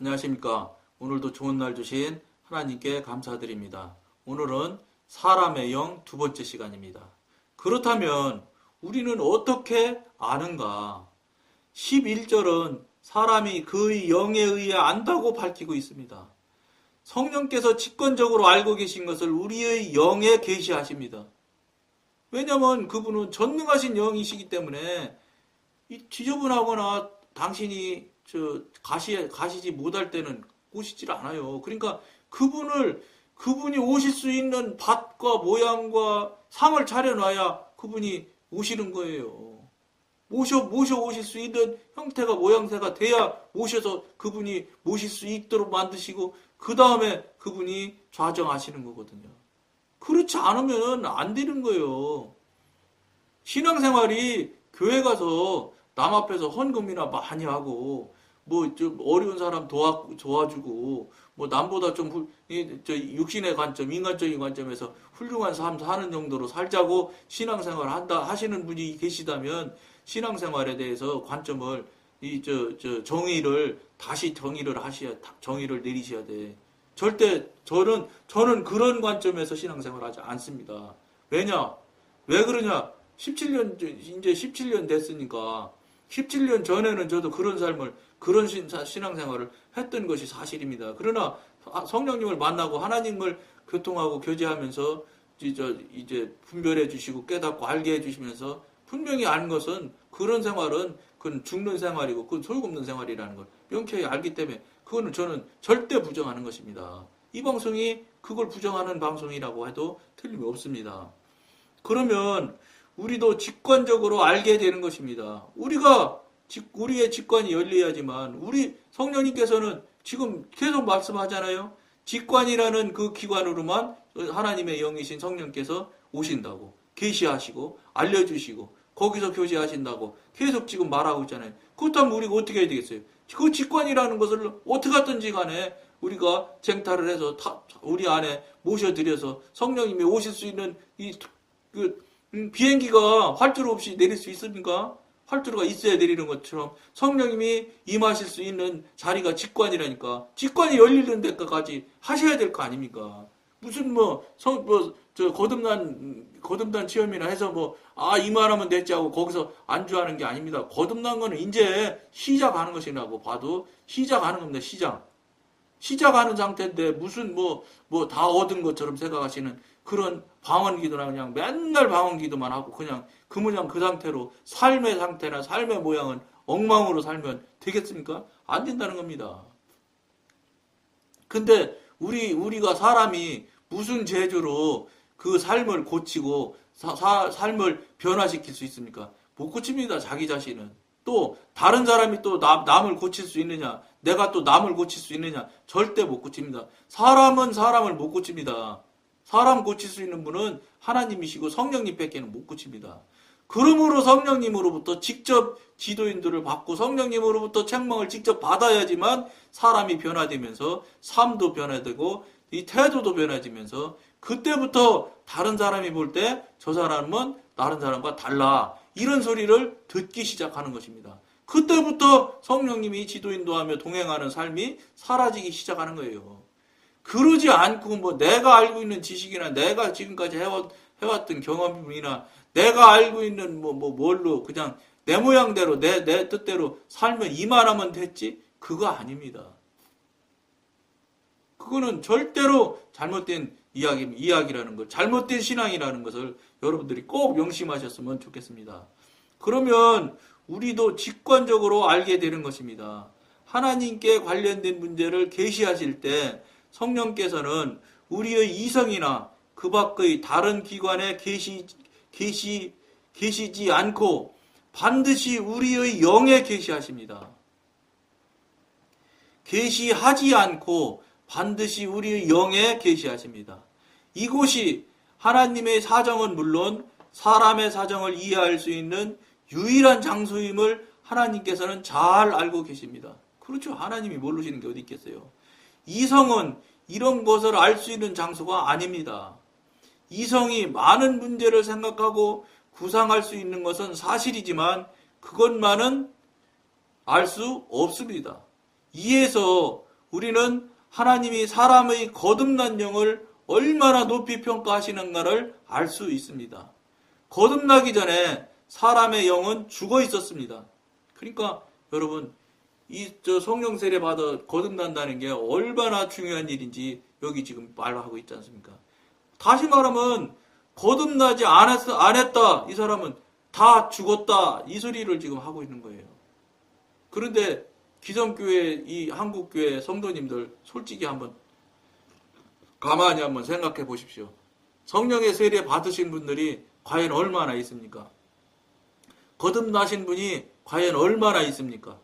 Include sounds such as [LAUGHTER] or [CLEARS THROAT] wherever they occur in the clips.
안녕하십니까. 오늘도 좋은 날 주신 하나님께 감사드립니다. 오늘은 사람의 영 두 번째 시간입니다. 그렇다면 우리는 어떻게 아는가? 11절은 사람이 그의 영에 의해 안다고 밝히고 있습니다. 성령께서 직권적으로 알고 계신 것을 우리의 영에 계시하십니다. 왜냐하면 그분은 전능하신 영이시기 때문에 이 지저분하거나 당신이 저 가시 가시지 못할 때는 오시질 않아요. 그러니까 그분을 그분이 오실 수 있는 밭과 모양과 상을 차려놔야 그분이 오시는 거예요. 모셔 모셔 오실 수 있는 형태가 모양새가 돼야 모셔서 그분이 모실 수 있도록 만드시고 그 다음에 그분이 좌정하시는 거거든요. 그렇지 않으면 안 되는 거예요. 신앙생활이 교회 가서 남 앞에서 헌금이나 많이 하고 뭐 좀 어려운 사람 도와 도와주고 뭐 남보다 좀 훌- 이- 저 육신의 관점, 인간적인 관점에서 훌륭한 삶 사는 정도로 살자고 신앙생활 한다 하시는 분이 계시다면 신앙생활에 대해서 관점을 이 저 저 정의를 다시 정의를 하셔야 정의를 내리셔야 돼. 절대 저는 저는 그런 관점에서 신앙생활 하지 않습니다. 왜냐? 왜 그러냐? 17년 이제 17년 됐으니까 17년 전에는 저도 그런 삶을 그런 신, 신앙생활을 했던 것이 사실입니다. 그러나 성령님을 만나고 하나님을 교통하고 교제하면서 이제 분별해 주시고 깨닫고 알게 해 주시면서 분명히 아는 것은 그런 생활은 그건 죽는 생활이고 그건 소용없는 생활이라는 걸 명쾌히 알기 때문에 그거는 저는 절대 부정하는 것입니다. 이 방송이 그걸 부정하는 방송이라고 해도 틀림이 없습니다. 그러면 우리도 직관적으로 알게 되는 것입니다. 우리가 직- 우리의 직관이 열려야지만 우리 성령님께서는 지금 계속 말씀하잖아요. 직관이라는 그 기관으로만 하나님의 영이신 성령께서 오신다고 계시하시고 알려주시고 거기서 교제하신다고 계속 지금 말하고 있잖아요. 그렇다면 우리가 어떻게 해야 되겠어요? 그 직관이라는 것을 어떻게 하든지 간에 우리가 쟁탈을 해서 다 우리 안에 모셔드려서 성령님이 오실 수 있는 이 그, 음, 비행기가 활주로 없이 내릴 수 있습니까? 활주로가 있어야 내리는 것처럼 성령님이 임하실 수 있는 자리가 직관이라니까 직관이 열리는 데까지 하셔야 될 거 아닙니까? 무슨 뭐성뭐저 거듭난 음, 거듭난 체험이나 해서 뭐아 이만하면 됐지 하고 거기서 안주하는 게 아닙니다. 거듭난 거는 이제 시작하는 것이라고 봐도 시작하는 겁니다. 시작. 시작하는 상태인데 무슨 뭐 뭐 다 얻은 것처럼 생각하시는 그런 방언 기도나 그냥 맨날 방언 기도만 하고 그냥 그 모양 그 상태로 삶의 상태나 삶의 모양은 엉망으로 살면 되겠습니까? 안 된다는 겁니다. 근데 우리 우리가 사람이 무슨 재주로 그 삶을 고치고 사- 사- 삶을 변화시킬 수 있습니까? 못 고칩니다. 자기 자신은. 또 다른 사람이 또 남, 남을 고칠 수 있느냐? 내가 또 남을 고칠 수 있느냐? 절대 못 고칩니다. 사람은 사람을 못 고칩니다. 사람 고칠 수 있는 분은 하나님이시고 성령님 밖에는 못 고칩니다. 그러므로 성령님으로부터 직접 지도인들을 받고 성령님으로부터 책망을 직접 받아야지만 사람이 변화되면서 삶도 변화되고 이 태도도 변화지면서 그때부터 다른 사람이 볼 때 저 사람은 다른 사람과 달라 이런 소리를 듣기 시작하는 것입니다. 그때부터 성령님이 지도인도하며 동행하는 삶이 사라지기 시작하는 거예요. 그러지 않고 뭐 내가 알고 있는 지식이나 내가 지금까지 해왔, 해왔던 경험이나 내가 알고 있는 뭐, 뭐 뭘로 그냥 내 모양대로 내, 내 뜻대로 살면 이만하면 됐지? 그거 아닙니다. 그거는 절대로 잘못된 이야기, 이야기라는 것, 잘못된 신앙이라는 것을 여러분들이 꼭 명심하셨으면 좋겠습니다. 그러면 우리도 직관적으로 알게 되는 것입니다. 하나님께 관련된 문제를 계시하실 때 성령께서는 우리의 이성이나 그 밖의 다른 기관에 계시 계시 계시지 않고 반드시 우리의 영에 계시하십니다. 계시하지 않고 반드시 우리의 영에 계시하십니다. 이곳이 하나님의 사정은 물론 사람의 사정을 이해할 수 있는 유일한 장소임을 하나님께서는 잘 알고 계십니다. 그렇죠. 하나님이 모르시는 게 어디 있겠어요. 이성은 이런 것을 알 수 있는 장소가 아닙니다. 이성이 많은 문제를 생각하고 구상할 수 있는 것은 사실이지만 그것만은 알 수 없습니다. 이에서 우리는 하나님이 사람의 거듭난 영을 얼마나 높이 평가하시는가를 알 수 있습니다. 거듭나기 전에 사람의 영은 죽어 있었습니다. 그러니까 여러분 이 저 성령 세례 받아 거듭난다는 게 얼마나 중요한 일인지 여기 지금 말하고 있지 않습니까? 다시 말하면 거듭나지 않았, 안 했다 이 사람은 다 죽었다 이 소리를 지금 하고 있는 거예요. 그런데 기성교회 이 한국교회 성도님들 솔직히 한번 가만히 한번 생각해 보십시오. 성령의 세례 받으신 분들이 과연 얼마나 있습니까? 거듭나신 분이 과연 얼마나 있습니까?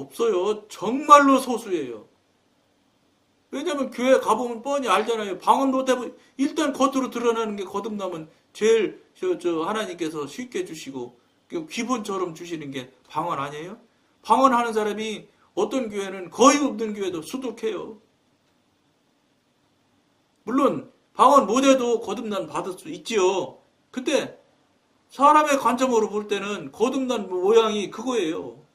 없어요. 정말로 소수예요. 왜냐면 교회 가보면 뻔히 알잖아요. 방언 못해보 일단 겉으로 드러나는 게 거듭나면 제일 저, 저 하나님께서 쉽게 주시고 그 기본처럼 주시는 게 방언 아니에요? 방언하는 사람이 어떤 교회는 거의 없는 교회도 수두해요. 물론 방언 못해도 거듭난 받을 수 있지요. 근데 사람의 관점으로 볼 때는 거듭난 모양이 그거예요.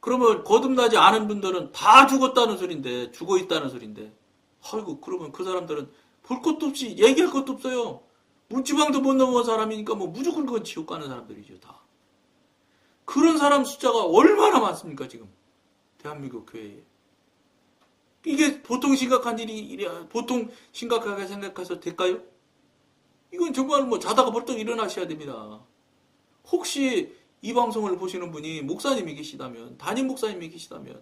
그러면 거듭나지 않은 분들은 다 죽었다는 소린데, 죽어 있다는 소린데. 아이고, 그러면 그 사람들은 볼 것도 없이 얘기할 것도 없어요. 문지방도 못 넘어온 사람이니까 뭐 무조건 그건 지옥 가는 사람들이죠, 다. 그런 사람 숫자가 얼마나 많습니까, 지금. 대한민국 교회에. 이게 보통 심각한 일이, 보통 심각하게 생각해서 될까요? 이건 정말 뭐 자다가 벌떡 일어나셔야 됩니다. 혹시 이 방송을 보시는 분이 목사님이 계시다면, 담임 목사님이 계시다면,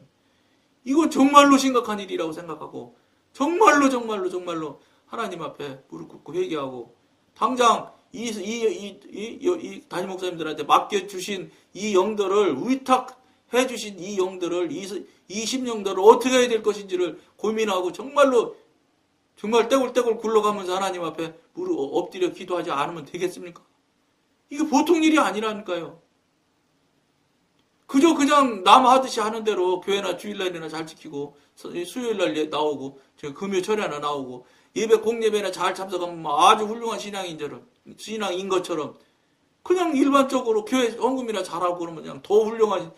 이건 정말로 심각한 일이라고 생각하고, 정말로 정말로 정말로 하나님 앞에 무릎 꿇고 회개하고, 당장 이, 이, 이, 이, 이 담임 목사님들한테 맡겨주신 이 영들을 위탁해 주신 이 영들을, 이, 이 심령들을 어떻게 해야 될 것인지를 고민하고 정말로 정말 떼굴떼굴 굴러가면서 하나님 앞에 무릎 엎드려 기도하지 않으면 되겠습니까? 이게 보통 일이 아니라니까요. 그저 그냥 남 하듯이 하는 대로 교회나 주일날이나 잘 지키고 수요일날 나오고 금요 철야나 나오고 예배 공예배나 잘 참석하면 아주 훌륭한 신앙인 처럼 신앙인 것처럼 그냥 일반적으로 교회 헌금이나 잘하고 그러면 그냥 더 훌륭한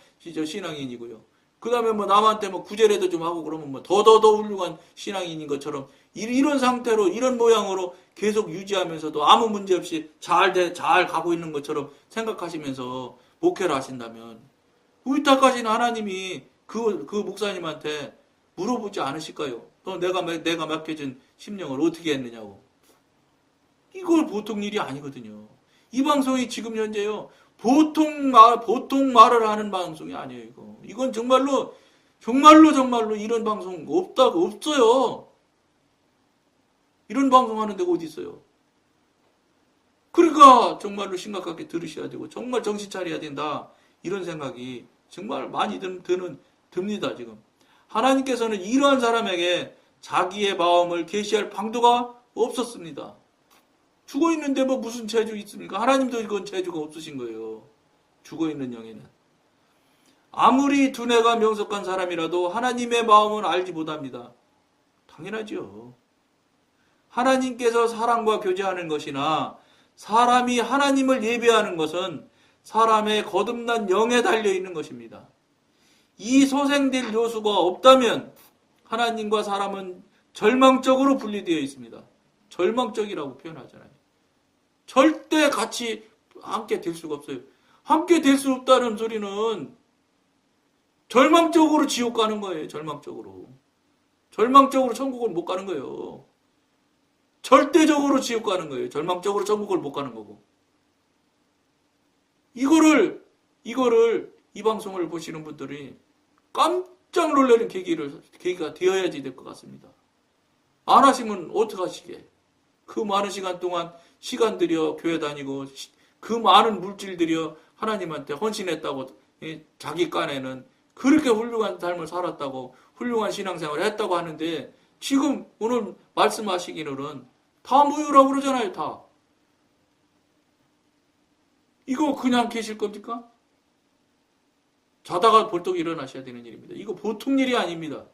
신앙인이고요. 그 다음에 뭐 남한테 뭐 구제라도 좀 하고 그러면 뭐 더더더 훌륭한 신앙인인 것처럼 이런 상태로 이런 모양으로 계속 유지하면서도 아무 문제 없이 잘, 돼, 잘 가고 있는 것처럼 생각하시면서 목회를 하신다면 위탁하신 하나님이 그, 그 목사님한테 물어보지 않으실까요? 너 내가, 내가 맡겨준 심령을 어떻게 했느냐고. 이걸 보통 일이 아니거든요. 이 방송이 지금 현재요. 보통 말, 보통 말을 하는 방송이 아니에요, 이거. 이건 정말로, 정말로 정말로 이런 방송 없다고, 없어요. 이런 방송 하는 데가 어디 있어요? 그러니까 정말로 심각하게 들으셔야 되고, 정말 정신 차려야 된다. 이런 생각이 정말 많이 드는, 듭니다, 지금. 하나님께서는 이러한 사람에게 자기의 마음을 계시할 방도가 없었습니다. 죽어 있는데 뭐 무슨 재주 있습니까? 하나님도 이건 재주가 없으신 거예요. 죽어 있는 영에는. 아무리 두뇌가 명석한 사람이라도 하나님의 마음은 알지 못합니다. 당연하지요. 하나님께서 사람과 교제하는 것이나 사람이 하나님을 예배하는 것은 사람의 거듭난 영에 달려 있는 것입니다. 이 소생될 요소가 없다면 하나님과 사람은 절망적으로 분리되어 있습니다. 절망적이라고 표현하잖아요. 절대 같이 함께 될 수가 없어요. 함께 될 수 없다는 소리는 절망적으로 지옥 가는 거예요. 절망적으로. 절망적으로 천국을 못 가는 거예요. 절대적으로 지옥 가는 거예요. 절망적으로 천국을 못 가는 거고. 이거를, 이거를, 이 방송을 보시는 분들이 깜짝 놀라는 계기를, 계기가 되어야지 될 것 같습니다. 안 하시면 어떡하시게? 그 많은 시간 동안 시간 들여 교회 다니고, 그 많은 물질 들여 하나님한테 헌신했다고, 자기 깐에는 그렇게 훌륭한 삶을 살았다고, 훌륭한 신앙생활을 했다고 하는데, 지금 오늘 말씀하시기로는 다 무효라고 그러잖아요, 다. 이거 그냥 계실 겁니까? 자다가 벌떡 일어나셔야 되는 일입니다. 이거 보통 일이 아닙니다.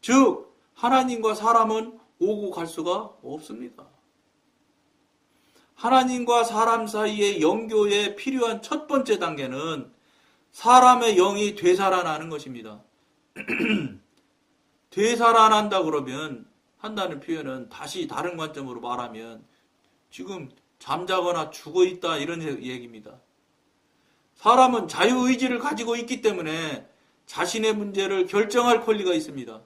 즉, 하나님과 사람은 오고 갈 수가 없습니다. 하나님과 사람 사이의 영교에 필요한 첫 번째 단계는 사람의 영이 되살아나는 것입니다. [CLEARS THROAT] 되살아난다 그러면 한다는 표현은 다시 다른 관점으로 말하면 지금 잠자거나 죽어 있다 이런 얘기입니다. 사람은 자유의지를 가지고 있기 때문에 자신의 문제를 결정할 권리가 있습니다.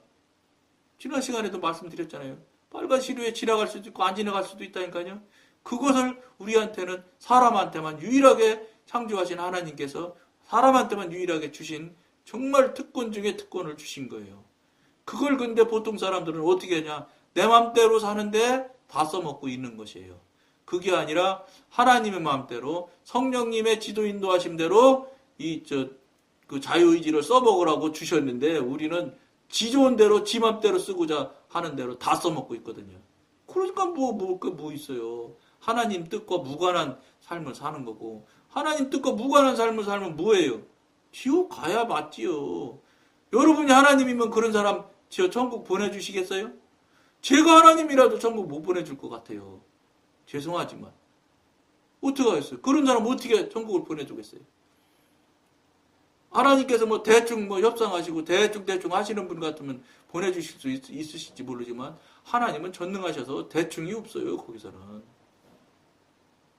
지난 시간에도 말씀드렸잖아요. 빨간 시루에 지나갈 수도 있고 안 지나갈 수도 있다니까요. 그것을 우리한테는 사람한테만 유일하게 창조하신 하나님께서 사람한테만 유일하게 주신 정말 특권 중에 특권을 주신 거예요. 그걸 근데 보통 사람들은 어떻게 하냐? 내 맘대로 사는데 다 써먹고 있는 것이에요. 그게 아니라 하나님의 마음대로 성령님의 지도 인도하심대로 이 저 그 자유의지를 써먹으라고 주셨는데 우리는 지 좋은 대로 지 맘대로 쓰고자 하는 대로 다 써먹고 있거든요. 그러니까 뭐뭐그뭐 있어요. 하나님 뜻과 무관한 삶을 사는 거고 하나님 뜻과 무관한 삶을 살면 뭐예요? 지옥 가야 맞지요. 여러분이 하나님이면 그런 사람 지어 천국 보내주시겠어요? 제가 하나님이라도 천국 못 보내줄 것 같아요. 죄송하지만. 어떻게 하겠어요? 그런 사람 어떻게 천국을 보내주겠어요? 하나님께서 뭐 대충 뭐 협상하시고 대충 대충 하시는 분 같으면 보내주실 수 있, 있으실지 모르지만 하나님은 전능하셔서 대충이 없어요 거기서는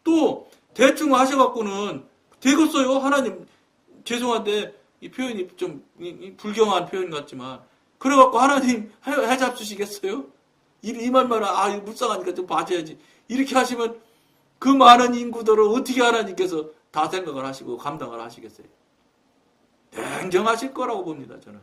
또 대충 하셔갖고는 되겠어요 하나님 죄송한데 이 표현이 좀 불경한 표현 같지만 그래갖고 하나님 해, 잡수시겠어요? 이, 이 말만 아 이거 불쌍하니까 좀 봐줘야지 이렇게 하시면 그 많은 인구들을 어떻게 하나님께서 다 생각을 하시고 감당을 하시겠어요? 냉정하실 거라고 봅니다, 저는.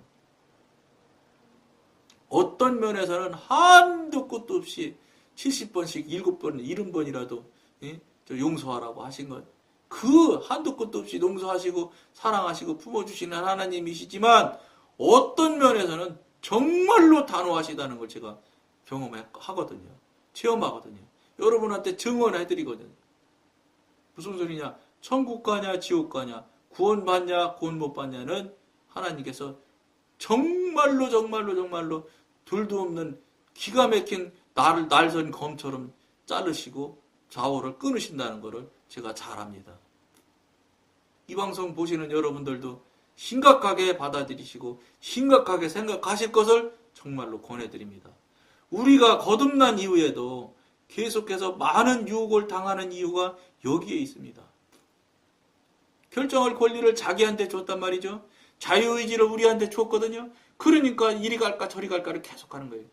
어떤 면에서는 한두 끝도 없이 70번씩 7번, 70번이라도 예? 용서하라고 하신 것. 그 한두 끝도 없이 용서하시고 사랑하시고 품어주시는 하나님이시지만 어떤 면에서는 정말로 단호하시다는 걸 제가 경험하거든요. 체험하거든요. 여러분한테 증언해드리거든요. 무슨 소리냐? 천국 가냐, 지옥 가냐? 구원 받냐 구원 못 받냐는 하나님께서 정말로 정말로 정말로 둘도 없는 기가 막힌 나를 날선 검처럼 자르시고 좌우를 끊으신다는 것을 제가 잘 압니다. 이 방송 보시는 여러분들도 심각하게 받아들이시고 심각하게 생각하실 것을 정말로 권해드립니다. 우리가 거듭난 이후에도 계속해서 많은 유혹을 당하는 이유가 여기에 있습니다. 결정할 권리를 자기한테 줬단 말이죠. 자유의지를 우리한테 줬거든요. 그러니까 이리 갈까 저리 갈까를 계속하는 거예요.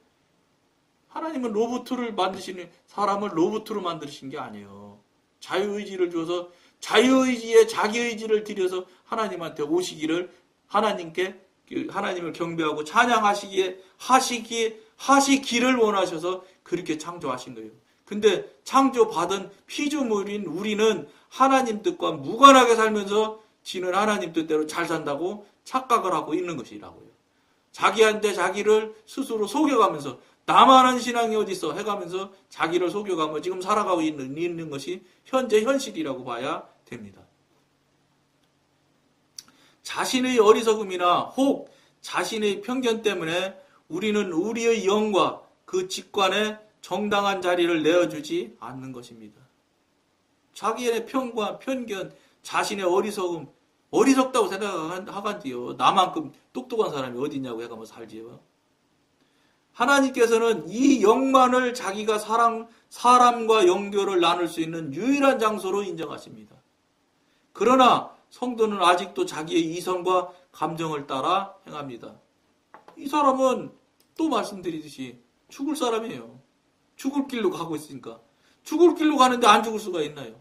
하나님은 로봇을 만드시는 사람을 로봇으로 만드신 게 아니에요. 자유의지를 줘서 자유의지에 자기의지를 들여서 하나님한테 오시기를 하나님께 그 하나님을 경배하고 찬양하시기에 하시기에 하시기를 원하셔서 그렇게 창조하신 거예요. 근데 창조받은 피조물인 우리는 하나님 뜻과 무관하게 살면서 지는 하나님 뜻대로 잘 산다고 착각을 하고 있는 것이라고요. 자기한테 자기를 스스로 속여가면서 나만 한 신앙이 어딨어 해가면서 자기를 속여가며 지금 살아가고 있는, 있는 것이 현재 현실이라고 봐야 됩니다. 자신의 어리석음이나 혹 자신의 편견 때문에 우리는 우리의 영과 그 직관에 정당한 자리를 내어주지 않는 것입니다. 자기의 편과 편견, 자신의 어리석음, 어리석다고 생각하간디요. 나만큼 똑똑한 사람이 어디 있냐고 해가면 살지요. 하나님께서는 이 영만을 자기가 사람, 사람과 연결을 나눌 수 있는 유일한 장소로 인정하십니다. 그러나 성도는 아직도 자기의 이성과 감정을 따라 행합니다. 이 사람은 또 말씀드리듯이 죽을 사람이에요. 죽을 길로 가고 있으니까. 죽을 길로 가는데 안 죽을 수가 있나요?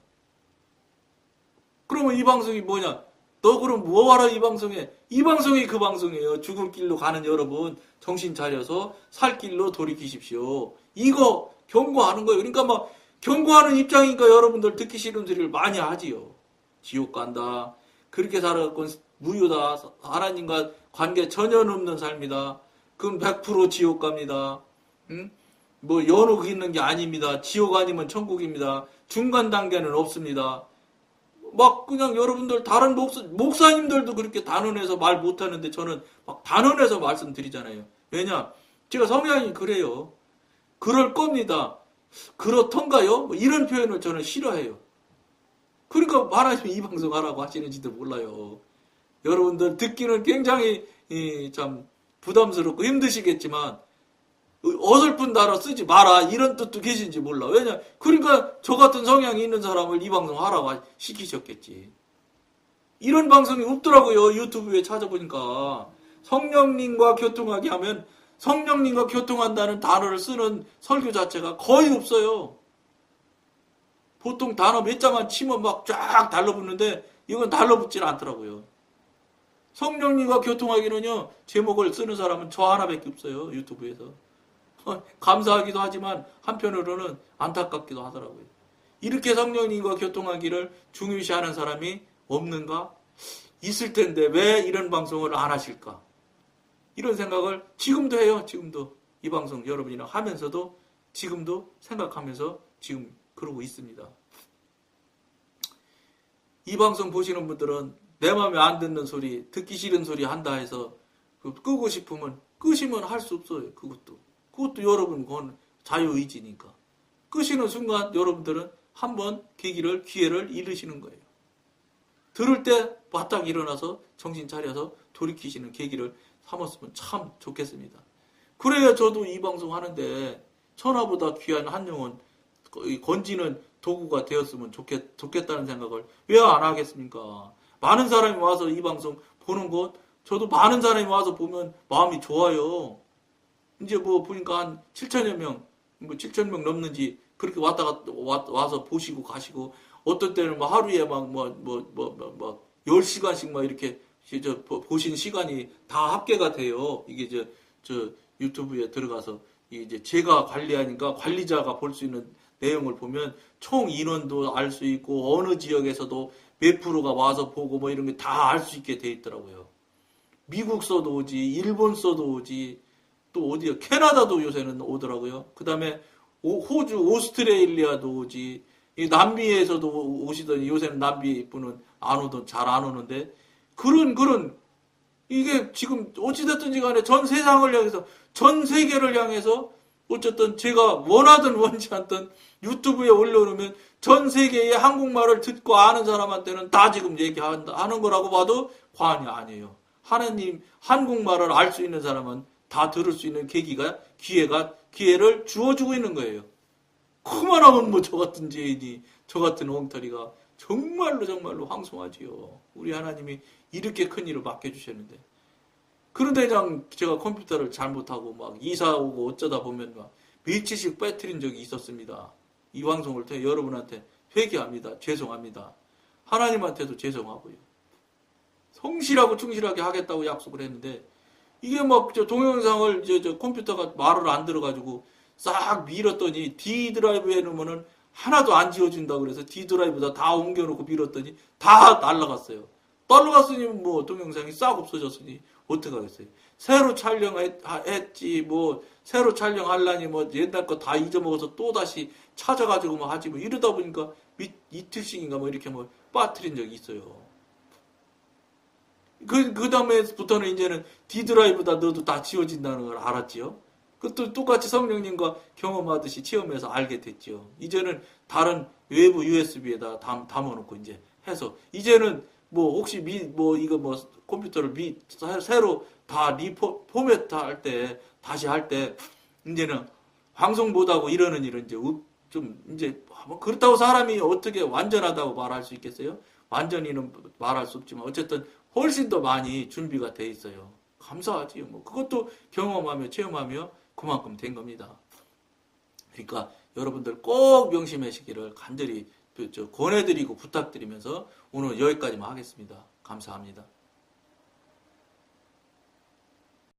그러면 이 방송이 뭐냐? 너 그럼 뭐하러 이 방송에? 이 방송이 그 방송이에요. 죽을 길로 가는 여러분 정신 차려서 살 길로 돌이키십시오. 이거 경고하는 거예요. 그러니까 막 경고하는 입장이니까 여러분들 듣기 싫은 소리를 많이 하지요. 지옥 간다. 그렇게 살아갖고 무효다. 하나님과 관계 전혀 없는 삶이다. 그럼 100% 지옥 갑니다. 응? 뭐 연옥 있는 게 아닙니다. 지옥 아니면 천국입니다. 중간 단계는 없습니다. 막 그냥 여러분들 다른 목사, 목사님들도 그렇게 단언해서 말 못하는데 저는 막 단언해서 말씀드리잖아요. 왜냐? 제가 성향이 그래요. 그럴 겁니다. 그렇던가요? 뭐 이런 표현을 저는 싫어해요. 그러니까 하나님이 이 방송 하라고 하시는지도 몰라요. 여러분들 듣기는 굉장히 이, 참 부담스럽고 힘드시겠지만 어설픈 단어 쓰지 마라 이런 뜻도 계신지 몰라. 왜냐? 그러니까 저 같은 성향이 있는 사람을 이 방송 하라고 시키셨겠지. 이런 방송이 없더라고요. 유튜브에 찾아보니까 성령님과 교통하기 하면 성령님과 교통한다는 단어를 쓰는 설교 자체가 거의 없어요. 보통 단어 몇 자만 치면 막 쫙 달라붙는데 이건 달라붙질 않더라고요. 성령님과 교통하기는요 제목을 쓰는 사람은 저 하나밖에 없어요 유튜브에서 어, 감사하기도 하지만 한편으로는 안타깝기도 하더라고요. 이렇게 성령님과 교통하기를 중요시하는 사람이 없는가? 있을 텐데 왜 이런 방송을 안 하실까? 이런 생각을 지금도 해요. 지금도 이 방송 여러분이랑 하면서도 지금도 생각하면서 지금 그러고 있습니다. 이 방송 보시는 분들은 내 마음에 안 듣는 소리, 듣기 싫은 소리 한다 해서 그 끄고 싶으면 끄시면 할 수 없어요. 그것도. 그것도 여러분 건 자유의지니까. 끄시는 순간 여러분들은 한번 계기를, 기회를 잃으시는 거예요. 들을 때 바짝 일어나서 정신 차려서 돌이키시는 계기를 삼았으면 참 좋겠습니다. 그래야 저도 이 방송 하는데 천하보다 귀한 한 영혼 건지는 도구가 되었으면 좋겠, 좋겠다는 생각을 왜 안 하겠습니까? 많은 사람이 와서 이 방송 보는 것, 저도 많은 사람이 와서 보면 마음이 좋아요. 이제 뭐 보니까 한 7천여 명, 뭐 7천 명 넘는지 그렇게 왔다 갔다 와, 와서 보시고 가시고 어떤 때는 뭐 하루에 막 뭐 뭐 뭐뭐 10시간씩 막 이렇게 저 보신 시간이 다 합계가 돼요. 이게 저, 저 유튜브에 들어가서 이제 제가 관리하니까 관리자가 볼 수 있는 내용을 보면 총 인원도 알 수 있고 어느 지역에서도 몇 프로가 와서 보고 뭐 이런 게 다 알 수 있게 돼 있더라고요. 미국서도 오지, 일본서도 오지, 또 어디요? 캐나다도 요새는 오더라고요. 그 다음에 호주, 오스트레일리아도 오지, 남미에서도 오시더니 요새는 남미 분은 안 오던, 잘 안 오는데, 그런, 그런, 이게 지금 어찌됐든지 간에 전 세상을 향해서, 전 세계를 향해서, 어쨌든 제가 원하든 원치 않든 유튜브에 올려놓으면 전 세계의 한국말을 듣고 아는 사람한테는 다 지금 얘기하는 거라고 봐도 과언이 아니에요. 하나님, 한국말을 알 수 있는 사람은 다 들을 수 있는 계기가, 기회가, 기회를 주어주고 있는 거예요. 그만하면 뭐 저 같은 죄인이, 저 같은 엉터리가 정말로 정말로 황송하지요. 우리 하나님이 이렇게 큰 일을 맡겨주셨는데. 그런데 그냥 제가 컴퓨터를 잘못하고 막 이사 오고 어쩌다 보면 막 며칠씩 빼뜨린 적이 있었습니다. 이 방송을 통해 여러분한테 회개합니다. 죄송합니다. 하나님한테도 죄송하고요. 성실하고 충실하게 하겠다고 약속을 했는데 이게 막 저 동영상을 저, 저 컴퓨터가 말을 안 들어가지고 싹 밀었더니 D 드라이브에 넣으면은 하나도 안 지워진다 그래서 D 드라이브다 다 옮겨놓고 밀었더니 다 날라갔어요. 날라갔으니 뭐 동영상이 싹 없어졌으니 어떻게 하겠어요? 새로 촬영했지 뭐 새로 촬영하려니 뭐 옛날 거 다 잊어먹어서 또 다시 찾아가지고 뭐 하지 뭐 이러다 보니까 미, 이틀씩인가 뭐 이렇게 뭐 빠뜨린 적이 있어요. 그, 그 다음에부터는 이제는 D 드라이브다 넣어도 다 지워진다는 걸 알았지요. 그것도 똑같이 성령님과 경험하듯이 체험해서 알게 됐죠. 이제는 다른 외부 USB에다 담, 담아놓고 이제 해서 이제는 뭐 혹시 미, 뭐 이거 뭐 컴퓨터를 미, 새로 다 리포, 포맷 할 때, 다시 할 때, 이제는 방송 못하고 이러는 일은 이제 좀 이제 뭐 그렇다고 사람이 어떻게 완전하다고 말할 수 있겠어요? 완전히는 말할 수 없지만 어쨌든 훨씬 더 많이 준비가 돼 있어요. 감사하지요. 뭐 그것도 경험하며 체험하며 그만큼 된 겁니다. 그러니까 여러분들 꼭 명심하시기를 간절히 권해드리고 부탁드리면서 오늘 여기까지만 하겠습니다. 감사합니다.